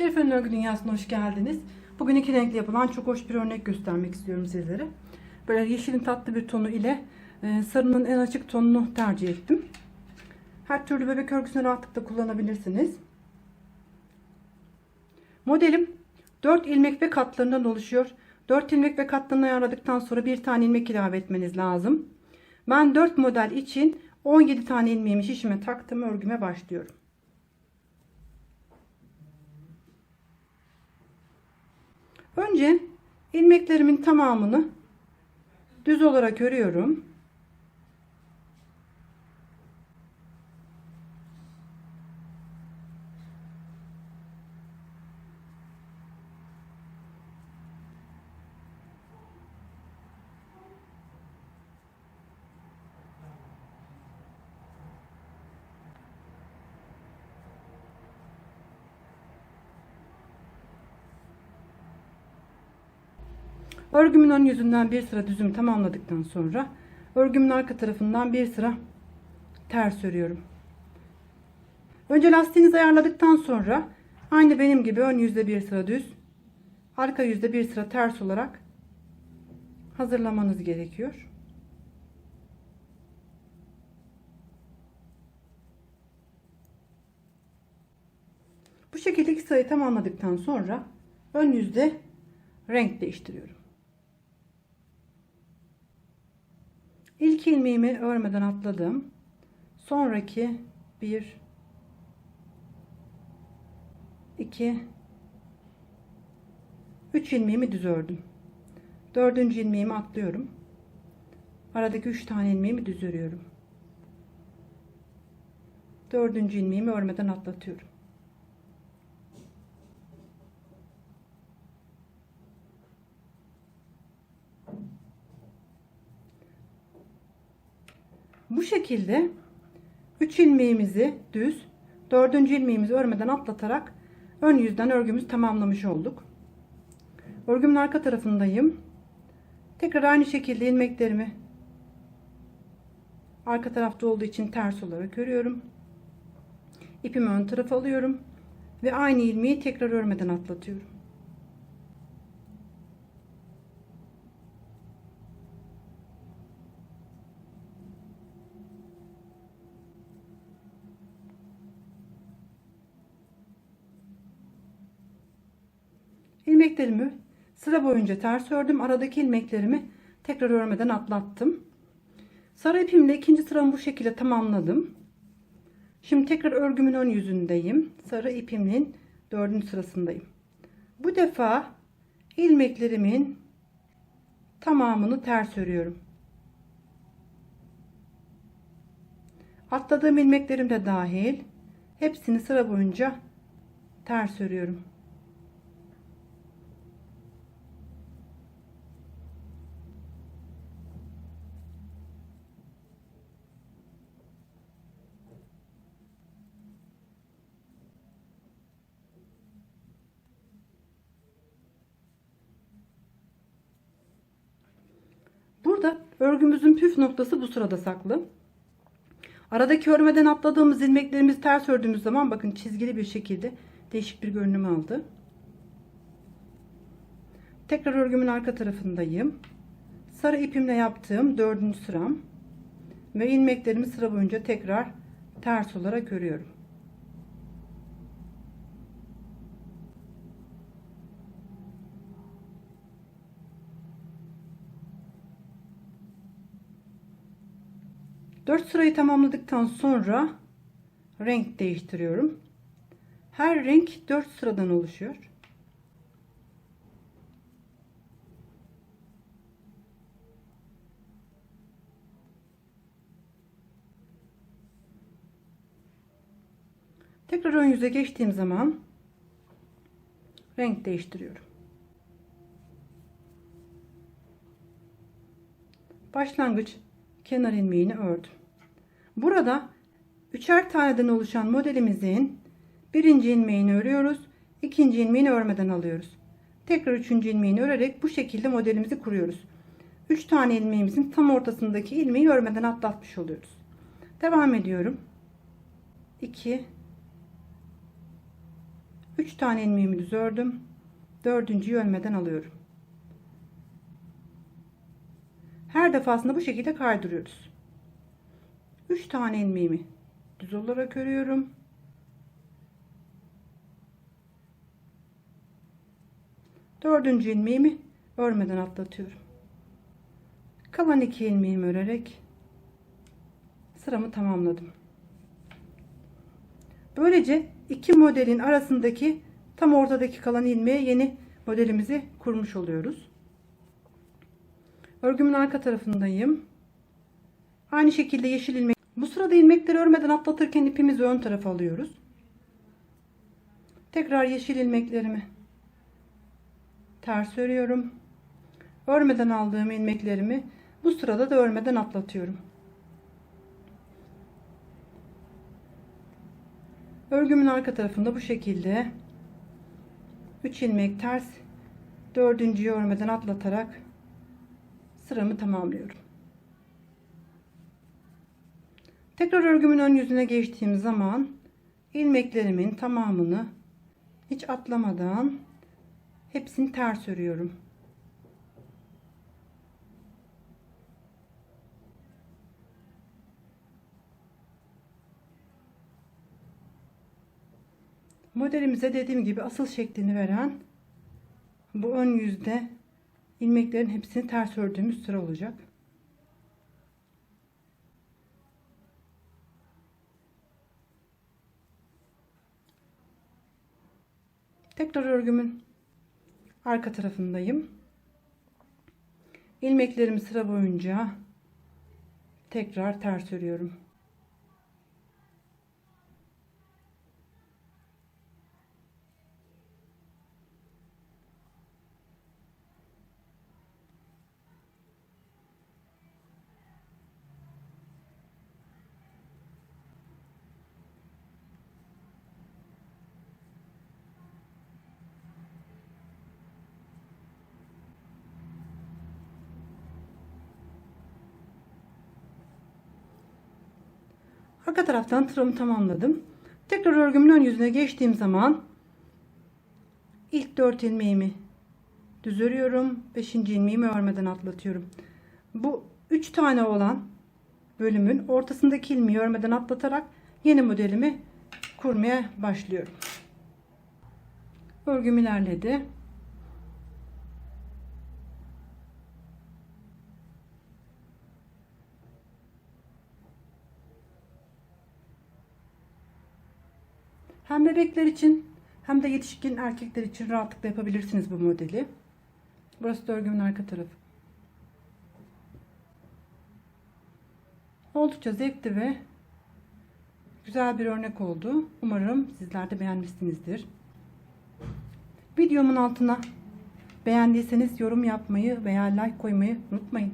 Şerife'nin örgü dünyasına hoş geldiniz. Bugün iki renkli yapılan çok hoş bir örnek göstermek istiyorum sizlere. Böyle yeşilin tatlı bir tonu ile e, sarının en açık tonunu tercih ettim. Her türlü bebek örgüsünü rahatlıkla kullanabilirsiniz. Modelim 4 ilmek ve katlarından oluşuyor. 4 ilmek ve katlarını ayarladıktan sonra bir tane ilmek ilave etmeniz lazım. Ben 4 model için 17 tane ilmeğimi şişime taktım örgüme başlıyorum. Önce ilmeklerimin tamamını düz olarak örüyorum. Örgümün ön yüzünden bir sıra düzümü tamamladıktan sonra örgümün arka tarafından bir sıra ters örüyorum. Önce lastiğinizi ayarladıktan sonra aynı benim gibi ön yüzde bir sıra düz, arka yüzde bir sıra ters olarak hazırlamanız gerekiyor. Bu şekilde iki sırayı tamamladıktan sonra ön yüzde renk değiştiriyorum. İlk ilmeğimi örmeden atladım. Sonraki bir, iki, üç ilmeğimi düz ördüm. Dördüncü ilmeğimi atlıyorum. Aradaki üç tane ilmeğimi düz örüyorum. Dördüncü ilmeğimi örmeden atlatıyorum. Bu şekilde 3 ilmeğimizi düz, 4. ilmeğimizi örmeden atlatarak ön yüzden örgümüzü tamamlamış olduk. Örgümün arka tarafındayım. Tekrar aynı şekilde ilmeklerimi arka tarafta olduğu için ters olarak örüyorum. İpimi ön tarafa alıyorum ve aynı ilmeği tekrar örmeden atlatıyorum. İlmeklerimi sıra boyunca ters ördüm. Aradaki ilmeklerimi tekrar örmeden atlattım. Sarı ipimle ikinci sıramı bu şekilde tamamladım. Şimdi tekrar örgümün ön yüzündeyim. Sarı ipimin dördüncü sırasındayım. Bu defa ilmeklerimin tamamını ters örüyorum. Atladığım ilmeklerim de dahil hepsini sıra boyunca ters örüyorum. Burada örgümüzün püf noktası bu sırada saklı. Aradaki örmeden atladığımız ilmeklerimizi ters ördüğümüz zaman bakın çizgili bir şekilde değişik bir görünüm aldı. Tekrar örgümün arka tarafındayım. Sarı ipimle yaptığım dördüncü sıram ve ilmeklerimi sıra boyunca tekrar ters olarak örüyorum. Dört sırayı tamamladıktan sonra renk değiştiriyorum. Her renk dört sıradan oluşuyor. Tekrar ön yüze geçtiğim zaman renk değiştiriyorum. Başlangıç kenar ilmeğini ördüm. Burada üçer taneden oluşan modelimizin birinci ilmeğini örüyoruz. ikinci ilmeğini örmeden alıyoruz. Tekrar üçüncü ilmeğini örerek bu şekilde modelimizi kuruyoruz. Üç tane ilmeğimizin tam ortasındaki ilmeği örmeden atlatmış oluyoruz. Devam ediyorum. 2 3 tane ilmeğimi düz ördüm. Dördüncüyü örmeden alıyorum. Her defasında bu şekilde kaydırıyoruz. 3 tane ilmeğimi düz olarak örüyorum. Dördüncü ilmeğimi örmeden atlatıyorum. Kalan iki ilmeğimi örerek sıramı tamamladım. Böylece iki modelin arasındaki tam ortadaki kalan ilmeğe yeni modelimizi kurmuş oluyoruz. Örgümün arka tarafındayım. Aynı şekilde yeşil ilmek. Bu sırada ilmekleri örmeden atlatırken ipimizi ön tarafa alıyoruz. Tekrar yeşil ilmeklerimi ters örüyorum. Örmeden aldığım ilmeklerimi bu sırada da örmeden atlatıyorum. Örgümün arka tarafında bu şekilde 3 ilmek ters dördüncüyü örmeden atlatarak sıramı tamamlıyorum. Tekrar örgümün ön yüzüne geçtiğim zaman ilmeklerimin tamamını hiç atlamadan hepsini ters örüyorum. Modelimize dediğim gibi asıl şeklini veren bu ön yüzde ilmeklerin hepsini ters ördüğümüz sıra olacak. Tekrar örgümün arka tarafındayım. İlmeklerimi sıra boyunca tekrar ters örüyorum. Arka taraftan tığımı tamamladım. Tekrar örgümün ön yüzüne geçtiğim zaman ilk 4 ilmeğimi düz örüyorum. 5. ilmeğimi örmeden atlatıyorum. Bu 3 tane olan bölümün ortasındaki ilmeği örmeden atlatarak yeni modelimi kurmaya başlıyorum. Örgüm ilerledi. Hem bebekler için hem de yetişkin erkekler için rahatlıkla yapabilirsiniz bu modeli. Burası da örgümün arka tarafı. Oldukça zevkli ve güzel bir örnek oldu. Umarım sizler de beğenmişsinizdir. Videomun altına beğendiyseniz yorum yapmayı veya like koymayı unutmayın.